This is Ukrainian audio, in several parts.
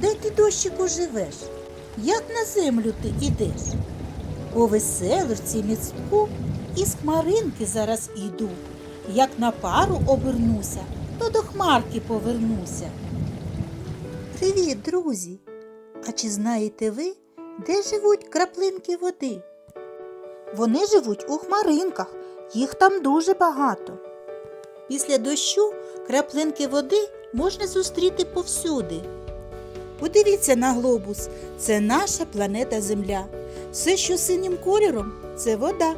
де ти дощику живеш? Як на землю ти ідеш? По веселочці міцку із хмаринки зараз іду. Як на пару обернуся, то до хмарки повернуся. Привіт, друзі! А чи знаєте ви, де живуть краплинки води? Вони живуть у хмаринках, їх там дуже багато. Після дощу краплинки води можна зустріти повсюди. Подивіться на глобус, це наша планета Земля. Все, що синім кольором, це вода.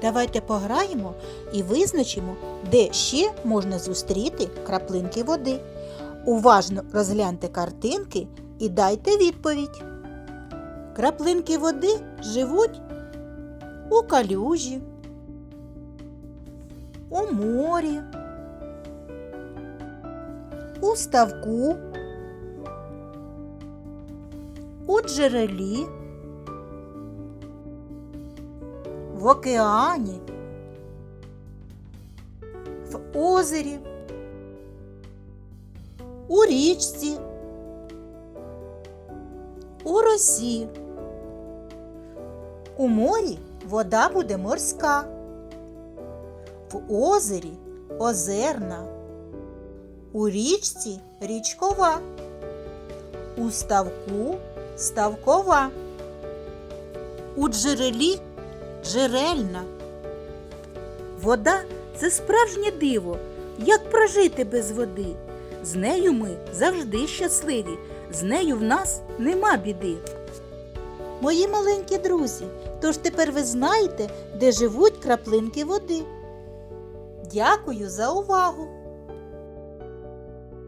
Давайте пограємо і визначимо, де ще можна зустріти краплинки води. Уважно розгляньте картинки і дайте відповідь. Краплинки води живуть у калюжі, у морі, у ставку, у джерелі, в океані, в озері, у річці, у росі. У морі вода буде морська, в озері озерна, у річці річкова, у ставку ставкова, у джерелі джерельна. Вода це справжнє диво. Як прожити без води? З нею ми завжди щасливі, з нею в нас нема біди. Мої маленькі друзі, тож тепер ви знаєте, де живуть краплинки води. Дякую за увагу!